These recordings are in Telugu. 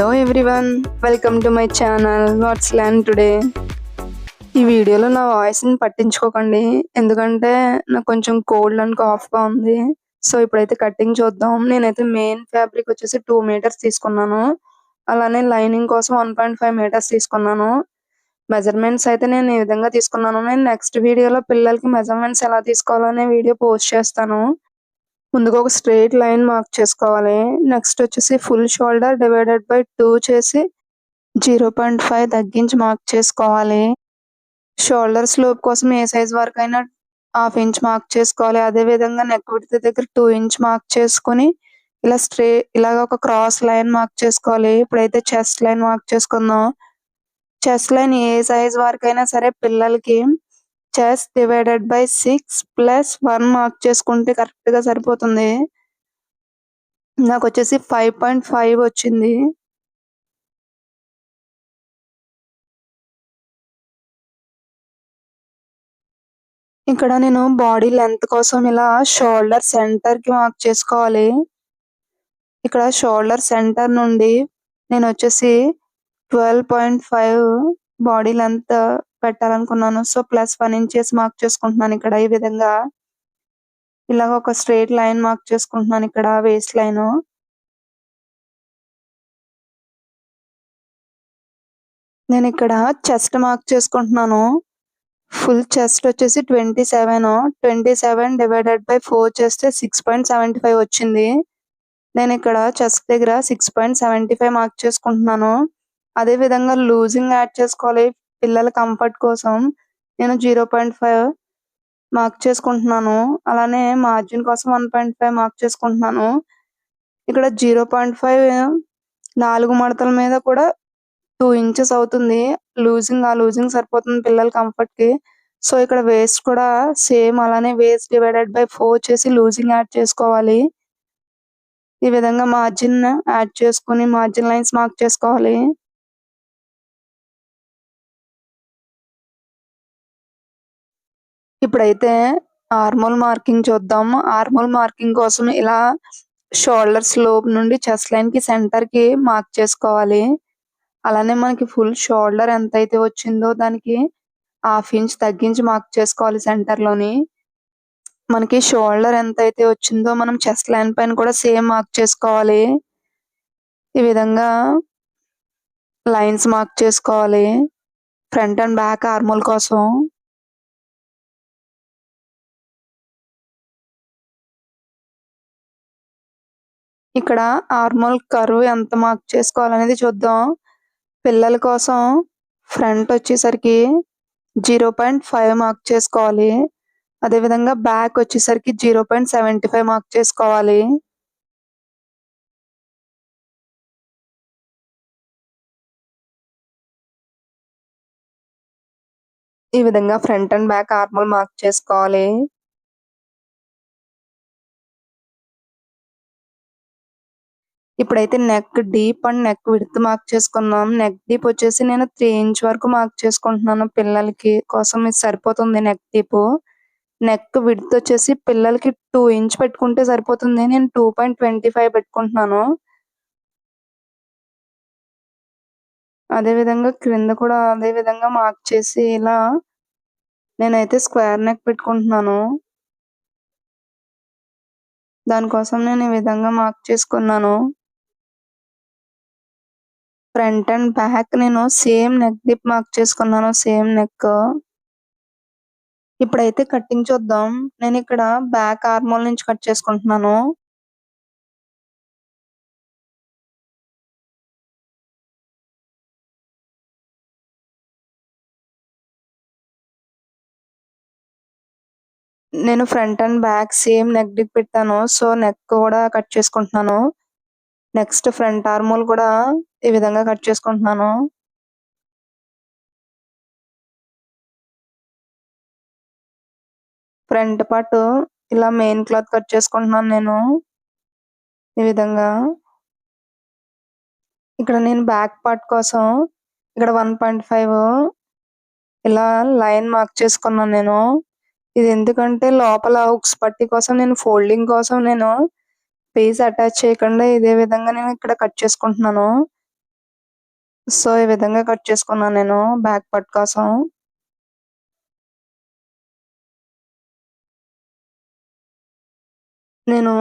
Hello everyone welcome to my channel what's land today. ఈ వీడియోలో నా వాయిస్ని పట్టించుకోకండి ఎందుకంటే నాకు కొంచెం కోల్డ్ అండ్ కాఫ్గా ఉంది. సో ఇప్పుడైతే కటింగ్ చూద్దాం. నేనైతే మెయిన్ ఫ్యాబ్రిక్ వచ్చేసి టూ మీటర్స్ తీసుకున్నాను. అలానే లైనింగ్ కోసం వన్ పాయింట్ ఫైవ్ మీటర్స్ తీసుకున్నాను. మెజర్మెంట్స్ అయితే నేను ఈ విధంగా తీసుకున్నాను నేను నెక్స్ట్ వీడియోలో పిల్లలకి మెజర్మెంట్స్ ఎలా తీసుకోవాలనే వీడియో పోస్ట్ చేస్తాను. ముందుగా ఒక స్ట్రైట్ లైన్ మార్క్ చేసుకోవాలి. నెక్స్ట్ వచ్చేసి full shoulder divided by two చేసి జీరో పాయింట్ ఫైవ్ తగ్గించి మార్క్ చేసుకోవాలి. షోల్డర్ స్లోప్ కోసం ఏ సైజ్ వరకు అయినా హాఫ్ ఇంచ్ మార్క్ చేసుకోవాలి. అదే విధంగా నెక్ విడత దగ్గర టూ ఇంచ్ మార్క్ చేసుకుని ఇలా స్ట్రే ఇలాగ ఒక క్రాస్ లైన్ మార్క్ చేసుకోవాలి. ఇప్పుడైతే చెస్ట్ లైన్ మార్క్ చేసుకుందాం. చెస్ట్ లైన్ ఏ సైజ్ వరకు అయినా సరే పిల్లలకి chest divided by six plus one mark చేసుకుంటే కరెక్ట్గా సరిపోతుంది. నాకు వచ్చేసి ఫైవ్ పాయింట్ ఫైవ్ వచ్చింది. ఇక్కడ నేను బాడీ లెంత్ కోసం ఇలా షోల్డర్ సెంటర్కి మార్క్ చేసుకోవాలి. ఇక్కడ షోల్డర్ సెంటర్ నుండి నేను వచ్చేసి twelve point five body length పెట్టాలనుకున్నాను. So plus one inches mark చేసుకుంటున్నాను ఇక్కడ ఈ విధంగా. ఇలాగ ఒక స్ట్రైట్ లైన్ మార్క్ చేసుకుంటున్నాను ఇక్కడ వేస్ట్ లైన్ నేను ఇక్కడ చెస్ట్ మార్క్ చేసుకుంటున్నాను. ఫుల్ చెస్ట్ వచ్చేసి twenty seven twenty seven divided by four చేస్తే సిక్స్ పాయింట్ సెవెంటీ ఫైవ్ వచ్చింది. నేను ఇక్కడ చెస్ట్ దగ్గర six point seventy five mark చేసుకుంటున్నాను. అదే విధంగా లూజింగ్ యాడ్ చేసుకోవాలి. పిల్లల కంఫర్ట్ కోసం నేను జీరో పాయింట్ ఫైవ్ మార్క్ చేసుకుంటున్నాను. అలానే మార్జిన్ కోసం వన్ పాయింట్ ఫైవ్ మార్క్ చేసుకుంటున్నాను. ఇక్కడ జీరో పాయింట్ ఫైవ్ నాలుగు మడతల మీద కూడా టూ ఇంచెస్ అవుతుంది. లూజింగ్ ఆ లూజింగ్ సరిపోతుంది పిల్లల కంఫర్ట్కి. సో ఇక్కడ వేస్ట్ కూడా సేమ్ అలానే వేస్ట్ డివైడెడ్ బై ఫోర్ చేసి లూజింగ్ యాడ్ చేసుకోవాలి. ఈ విధంగా మార్జిన్ యాడ్ చేసుకుని మార్జిన్ లైన్స్ మార్క్ చేసుకోవాలి. ఇప్పుడైతే ఆర్మోల్ మార్కింగ్ చూద్దాం. ఆర్మోల్ మార్కింగ్ కోసం ఇలా షోల్డర్స్ స్లోప్ నుండి చెస్ట్ లైన్కి సెంటర్కి మార్క్ చేసుకోవాలి. అలానే మనకి ఫుల్ షోల్డర్ ఎంత అయితే వచ్చిందో దానికి హాఫ్ ఇంచ్ తగ్గించి మార్క్ చేసుకోవాలి సెంటర్లోని. మనకి షోల్డర్ ఎంత అయితే వచ్చిందో మనం చెస్ట్ లైన్ పైన కూడా సేమ్ మార్క్ చేసుకోవాలి. ఈ విధంగా లైన్స్ మార్క్ చేసుకోవాలి. ఫ్రంట్ అండ్ బ్యాక్ ఆర్మోల్ కోసం. ఇక్కడ ఆర్మోల్ కర్వ్ ఎంత మార్క్ చేసుకోవాలనేది చూద్దాం. పిల్లల కోసం ఫ్రంట్ వచ్చేసరికి జీరో పాయింట్ ఫైవ్ మార్క్ చేసుకోవాలి. అదే విధంగా బ్యాక్ వచ్చేసరికి zero point seventy five mark చేసుకోవాలి. ఈ విధంగా front and back armhole mark చేసుకోవాలి. ఇప్పుడైతే neck deep and neck width mark చేసుకుందాం. నెక్ డీప్ వచ్చేసి నేను త్రీ ఇంచ్ వరకు మార్క్ చేసుకుంటున్నాను పిల్లలకి కోసం. ఇది సరిపోతుంది నెక్ డీప్ నెక్ విడ్త్ వచ్చేసి పిల్లలకి టూ ఇంచ్ పెట్టుకుంటే సరిపోతుంది. నేను టూ పాయింట్ ట్వంటీ ఫైవ్ పెట్టుకుంటున్నాను. అదే విధంగా క్రింద కూడా అదే విధంగా మార్క్ చేసి ఇలా నేనైతే స్క్వేర్ నెక్ పెట్టుకుంటున్నాను. దానికోసం నేను ఈ విధంగా మార్క్ చేసుకున్నాను. ఫ్రంట్ అండ్ బ్యాక్ నేను సేమ్ నెక్ డిప్ మార్క్ చేసుకున్నాను సేమ్ నెక్. ఇప్పుడైతే కట్టింగ్ చూద్దాం. నేను ఇక్కడ బ్యాక్ ఆర్మోల్ నుంచి కట్ చేసుకుంటున్నాను. నేను front and back same neck deep పెట్టాను సో నెక్ కూడా కట్ చేసుకుంటున్నాను. నెక్స్ట్ ఫ్రంట్ ఆర్మోల్ కూడా ఈ విధంగా కట్ చేసుకుంటున్నాను. ఫ్రంట్ పార్ట్ ఇలా మెయిన్ క్లాత్ కట్ చేసుకుంటున్నాను నేను ఈ విధంగా. ఇక్కడ నేను బ్యాక్ పార్ట్ కోసం ఇక్కడ వన్ పాయింట్ ఫైవ్ ఇలా లైన్ మార్క్ చేసుకున్నాను నేను. ఇది ఎందుకంటే లోపల హుక్స్ పట్టి కోసం నేను ఫోల్డింగ్ కోసం నేను పీస్ అటాచ్ చేయకుండా ఇదే విధంగా నేను ఇక్కడ కట్ చేసుకుంటున్నాను సో, ఈ విధంగా కట్ చేసుకున్నాను నేను బ్యాక్ పట్ కోసం. నేను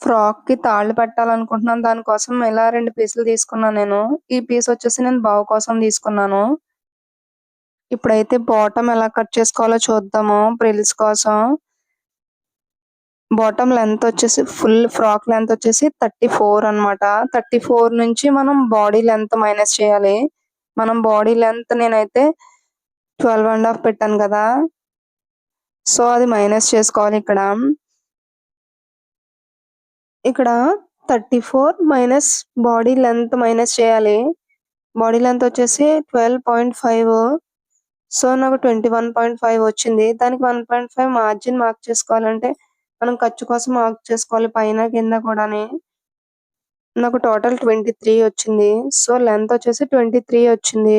ఫ్రాక్‌కి తాళ్ళు పెట్టాలనుకుంటున్నాను. దానికోసం ఇలా రెండు పీసులు తీసుకున్నాను నేను. ఈ పీస్ వచ్చేసి నేను బావు కోసం తీసుకున్నాను. ఇప్పుడైతే బాటమ్ ఎలా కట్ చేసుకోవాలో చూద్దాము ప్రిల్స్ కోసం. బాటమ్ లెంత్ వచ్చేసి ఫుల్ ఫ్రాక్ లెంత్ వచ్చేసి 34 అన్నమాట. 34 నుంచి మనం బాడీ లెంత్ మైనస్ చేయాలి. మనం బాడీ లెంత్ నేనైతే 12 అండ్ హాఫ్ పెట్టాను కదా! సో, అది మైనస్ చేసుకోవాలి ఇక్కడ. ఇక్కడ 34 మైనస్ బాడీ లెంత్ మైనస్ చేయాలి. బాడీ లెంత్ వచ్చేసి 12.5 సో, నాకు 21.5 వచ్చింది. దానికి 1.5 మార్జిన్ మార్క్ చేసుకోవాలంటే మనం ఖర్చు కోసం మార్క్ చేసుకోవాలి పైన కింద కూడాని. నాకు టోటల్ 23 వచ్చింది. సో, లెంత్ వచ్చేసి 23 వచ్చింది.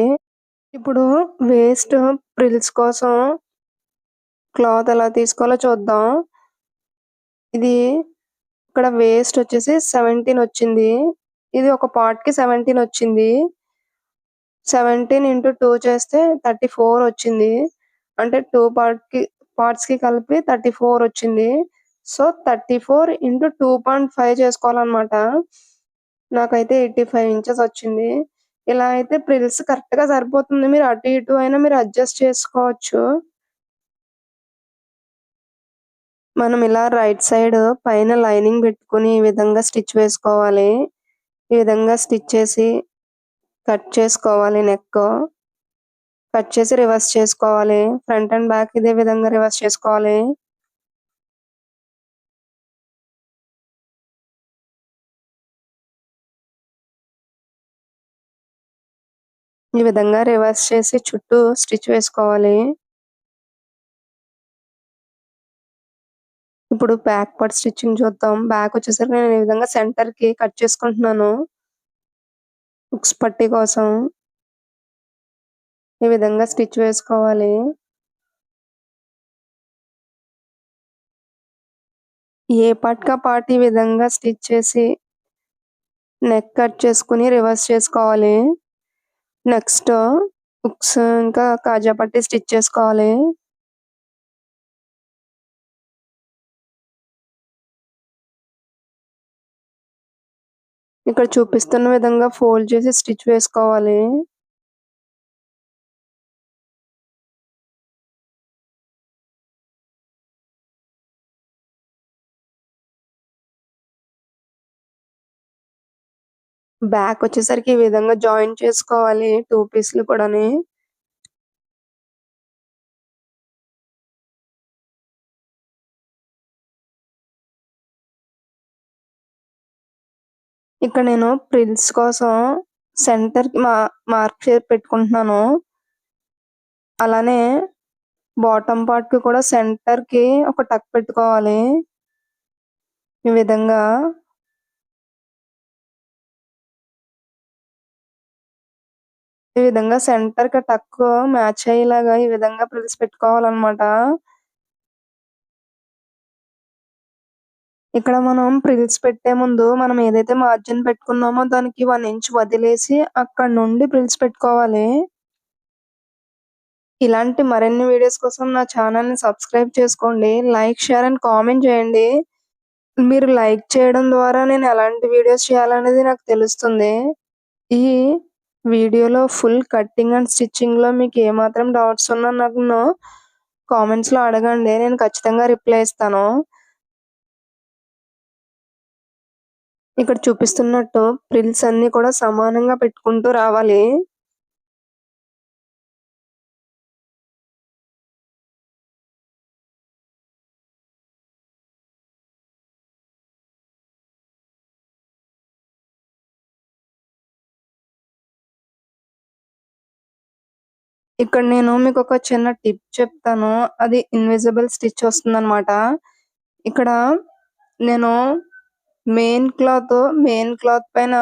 ఇప్పుడు వేస్ట్ ప్రిల్స్ కోసం క్లాత్ ఎలా తీసుకోవాలో చూద్దాం. ఇది ఇక్కడ వేస్ట్ వచ్చేసి 17 వచ్చింది. ఇది ఒక పార్ట్‌కి 17 వచ్చింది. 17 ఇంటూ టూ చేస్తే 34 వచ్చింది. అంటే 2 పార్ట్‌కి పార్ట్స్‌కి కలిపి 34 వచ్చింది. సో, 34 ఇంటూ 2.5 చేసుకోవాలన్నమాట. నాకైతే 85 ఇంచెస్ వచ్చింది. ఇలా అయితే ప్రిల్స్ కరెక్ట్‌గా సరిపోతుంది. మీరు అటు ఇటు అయినా మీరు అడ్జస్ట్ చేసుకోవచ్చు. మనం ఇలా రైట్ సైడ్ పైన లైనింగ్ పెట్టుకొని ఈ విధంగా స్టిచ్ వేసుకోవాలి. ఈ విధంగా స్టిచ్ చేసి కట్ చేసుకోవాలి నెక్. కట్ చేసి రివర్స్ చేసుకోవాలి. ఫ్రంట్ అండ్ బ్యాక్ ఇదే విధంగా రివర్స్ చేసుకోవాలి. ఈ విధంగా రివర్స్ చేసి చుట్టూ స్టిచ్ వేసుకోవాలి. ఇప్పుడు బ్యాక్ పార్ట్ స్టిచ్చింగ్ చూద్దాం. బ్యాక్ వచ్చేసరికి నేను ఈ విధంగా సెంటర్‌కి కట్ చేసుకుంటున్నాను. హుక్స్ పట్టి కోసం. ఈ విధంగా స్టిచ్ వేసుకోవాలి. ఏ పార్ట్‌కి ఆ పార్ట్ ఈ విధంగా స్టిచ్ చేసి నెక్ కట్ చేసుకొని రివర్స్ చేసుకోవాలి. నెక్స్ట్ హుక్స్ ఇంకా కాజా పట్టి స్టిచ్ చేసుకోవాలి. ఇక్కడ చూపిస్తున్న విధంగా ఫోల్డ్ చేసి స్టిచ్ వేసుకోవాలి. బ్యాక్ వచ్చేసరికి ఈ విధంగా జాయిన్ చేసుకోవాలి టూ పీస్‌లు కూడాని. ఇక్కడ నేను ప్రిల్స్ కోసం సెంటర్‌కి మా మార్క్ పెట్టుకుంటున్నాను. అలానే బాటమ్ పార్ట్‌కి కూడా సెంటర్‌కి ఒక టక్ పెట్టుకోవాలి. ఈ విధంగా. ఈ విధంగా సెంటర్కి టక్ మ్యాచ్ అయ్యేలాగా ఈ విధంగా ప్రిల్స్ పెట్టుకోవాలన్నమాట. ఇక్కడ మనం ప్రిల్స్ పెట్టే ముందు మనం ఏదైతే మార్జిన్ పెట్టుకున్నామో దానికి వన్ ఇంచ్ వదిలేసి అక్కడ నుండి ప్రిల్స్ పెట్టుకోవాలి. ఇలాంటి మరిన్ని వీడియోస్ కోసం నా ఛానల్ని సబ్స్క్రైబ్ చేసుకోండి. లైక్, షేర్ అండ్ కామెంట్ చేయండి. మీరు లైక్ చేయడం ద్వారా నేను ఎలాంటి వీడియోస్ చేయాలనేది నాకు తెలుస్తుంది. ఈ వీడియోలో ఫుల్ కటింగ్ అండ్ స్టిచ్చింగ్‌లో మీకు ఏమాత్రం డౌట్స్ ఉన్నా నన్ను కామెంట్స్‌లో అడగండి. నేను ఖచ్చితంగా రిప్లై ఇస్తాను. ఇక్కడ చూపిస్తున్నట్టు ప్రిల్స్ అన్నీ కూడా సమానంగా పెట్టుకుంటూ రావాలి. ఇక్కడ నేను మీకు ఒక చిన్న టిప్ చెప్తాను. అది ఇన్విజిబుల్ స్టిచ్ వస్తుంది అనమాట ఇక్కడ నేను మెయిన్ క్లాత్ మెయిన్ క్లాత్ పైన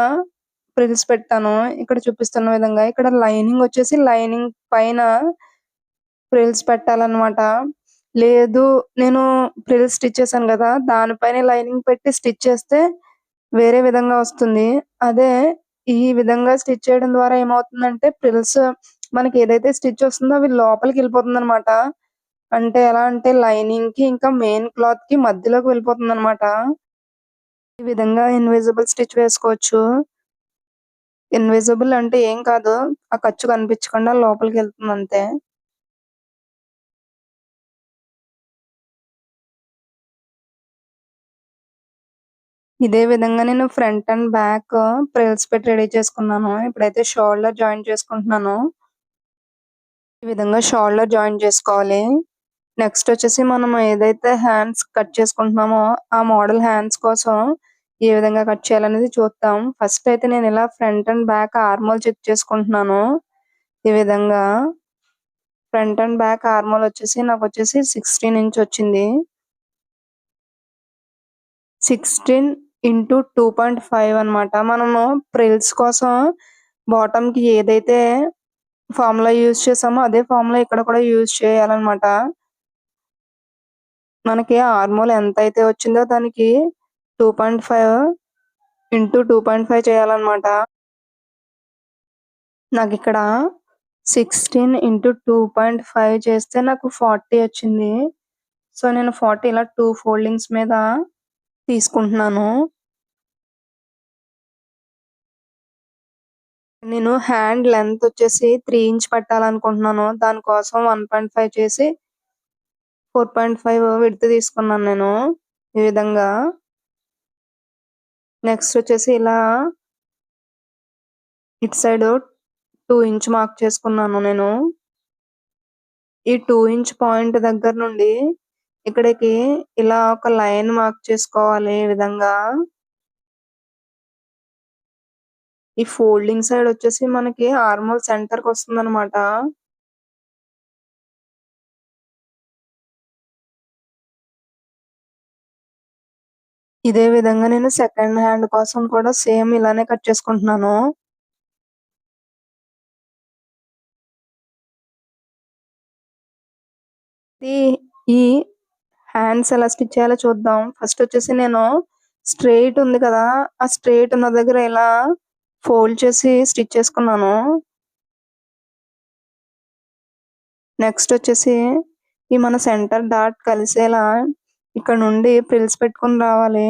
ప్రిల్స్ పెట్టాను. ఇక్కడ చూపిస్తున్న విధంగా. ఇక్కడ లైనింగ్ వచ్చేసి లైనింగ్ పైన ప్రిల్స్ పెట్టాలన్నమాట. లేదు నేను ప్రిల్స్ స్టిచ్ చేశాను కదా! దానిపైన లైనింగ్ పెట్టి స్టిచ్ చేస్తే వేరే విధంగా వస్తుంది. అదే ఈ విధంగా స్టిచ్ చేయడం ద్వారా ఏమవుతుందంటే ప్రిల్స్ మనకి ఏదైతే స్టిచ్ వస్తుందో అవి లోపలికి వెళ్ళిపోతుంది అనమాట అంటే ఎలా అంటే లైనింగ్కి ఇంకా మెయిన్ క్లాత్కి మధ్యలోకి వెళ్ళిపోతుంది అనమాట ఈ విధంగా ఇన్విజిబుల్ స్టిచ్ వేసుకోవచ్చు. ఇన్విజిబుల్ అంటే ఏం కాదు ఆ ఖర్చు కనిపించకుండా లోపలికి వెళ్తుంది అంతే ఇదే విధంగా నేను ఫ్రంట్ అండ్ బ్యాక్ ప్రిల్స్ పెట్టి రెడీ చేసుకున్నాను. ఇప్పుడైతే షోల్డర్ జాయిన్ చేసుకుంటున్నాను. ఈ విధంగా షోల్డర్ జాయిన్ చేసుకోవాలి. నెక్స్ట్ వచ్చేసి మనం ఏదైతే హ్యాండ్స్ కట్ చేసుకుంటున్నామో ఆ మోడల్ హ్యాండ్స్ కోసం ఏ విధంగా కట్ చేయాలనేది చూద్దాం. ఫస్ట్ అయితే నేను ఇలా front and back armhole check చేసుకుంటున్నాను. ఈ విధంగా ఫ్రంట్ అండ్ బ్యాక్ ఆర్మోల్ వచ్చేసి నాకు వచ్చేసి సిక్స్టీన్ ఇంచ్ వచ్చింది. Sixteen into two point five అనమాట మనము ప్రిల్స్ కోసం బాటమ్కి ఏదైతే ఫార్ములా యూజ్ చేసామో. అదే ఫార్ములా ఇక్కడ కూడా యూజ్ చేయాలన్నమాట. మనకి ఆర్మోల్ ఎంత అయితే వచ్చిందో దానికి two point five into two point five చేయాలన్నమాట. నాకు ఇక్కడ sixteen into two point five చేస్తే నాకు ఫార్టీ వచ్చింది. సో నేను ఫార్టీ ఇలా టూ ఫోల్డింగ్స్ మీద తీసుకుంటున్నాను. నేను హ్యాండ్ లెంత్ వచ్చేసి త్రీ ఇంచ్ పెట్టాలనుకుంటున్నాను. దానికోసం వన్ పాయింట్ ఫైవ్ చేసి ఫోర్ పాయింట్ ఫైవ్ విడత తీసుకున్నాను నేను ఈ విధంగా. నెక్స్ట్ వచ్చేసి ఇలా ఇటు సైడ్ టూ ఇంచ్ మార్క్ చేసుకున్నాను నేను. ఈ టూ ఇంచ్ పాయింట్ దగ్గర నుండి ఇక్కడికి ఇలా ఒక లైన్ మార్క్ చేసుకోవాలి ఈ విధంగా. ఈ ఫోల్డింగ్ సైడ్ వచ్చేసి మనకి ఆర్మల్ సెంటర్కి వస్తుంది అనమాట ఇదే విధంగా నేను సెకండ్ హ్యాండ్ కోసం కూడా సేమ్ ఇలానే కట్ చేసుకుంటున్నాను. ఈ హ్యాండ్స్ ఎలా స్టిచ్ చేయాలో చూద్దాం. ఫస్ట్ వచ్చేసి నేను స్ట్రైట్ ఉంది కదా ఆ స్ట్రైట్ ఉన్న దగ్గర ఇలా ఫోల్డ్ చేసి స్టిచ్ చేసుకున్నాను. నెక్స్ట్ వచ్చేసి ఈ మన సెంటర్ డాట్ కలిసేలా ఇక్కడ నుండి ప్రిల్స్ పెట్టుకుని రావాలి.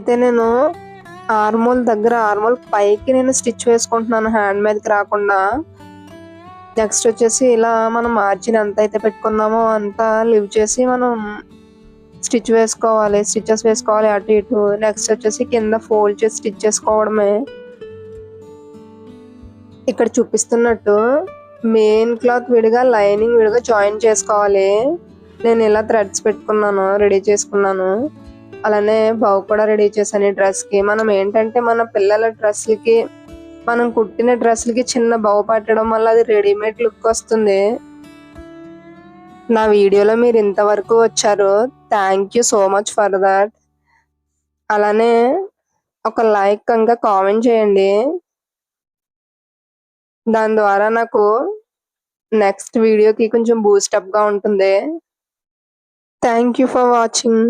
అయితే నేను ఆర్మోల్ దగ్గర ఆర్మోల్ పైకి నేను స్టిచ్ వేసుకుంటున్నాను హ్యాండ్ మీదకి రాకుండా. నెక్స్ట్ వచ్చేసి ఇలా మనం మార్జిన్ ఎంత అయితే పెట్టుకున్నామో అంతా లివ్ చేసి మనం స్టిచ్ వేసుకోవాలి స్టిచెస్ వేసుకోవాలి అటు ఇటు. నెక్స్ట్ వచ్చేసి కింద ఫోల్డ్ చేసి స్టిచ్ చేసుకోవడమే. ఇక్కడ చూపిస్తున్నట్టు మెయిన్ క్లాత్ విడిగా లైనింగ్ విడిగా జాయిన్ చేసుకోవాలి. నేను ఇలా థ్రెడ్స్ పెట్టుకున్నాను రెడీ చేసుకున్నాను. అలానే బావు కూడా రెడీ చేశాను ఈ డ్రెస్కి మనం ఏంటంటే మన పిల్లల డ్రెస్సులకి మనం కుట్టిన డ్రెస్సులకి చిన్న బావు పట్టడం వల్ల అది రెడీమేడ్ లుక్ వస్తుంది. నా వీడియోలో మీరు ఇంతవరకు వచ్చారు thank you so much for that. అలానే ఒక లైక్ ఇంకా కామెంట్ చేయండి. దాని ద్వారా నాకు నెక్స్ట్ వీడియోకి కొంచెం బూస్టప్గా ఉంటుంది. Thank you for watching.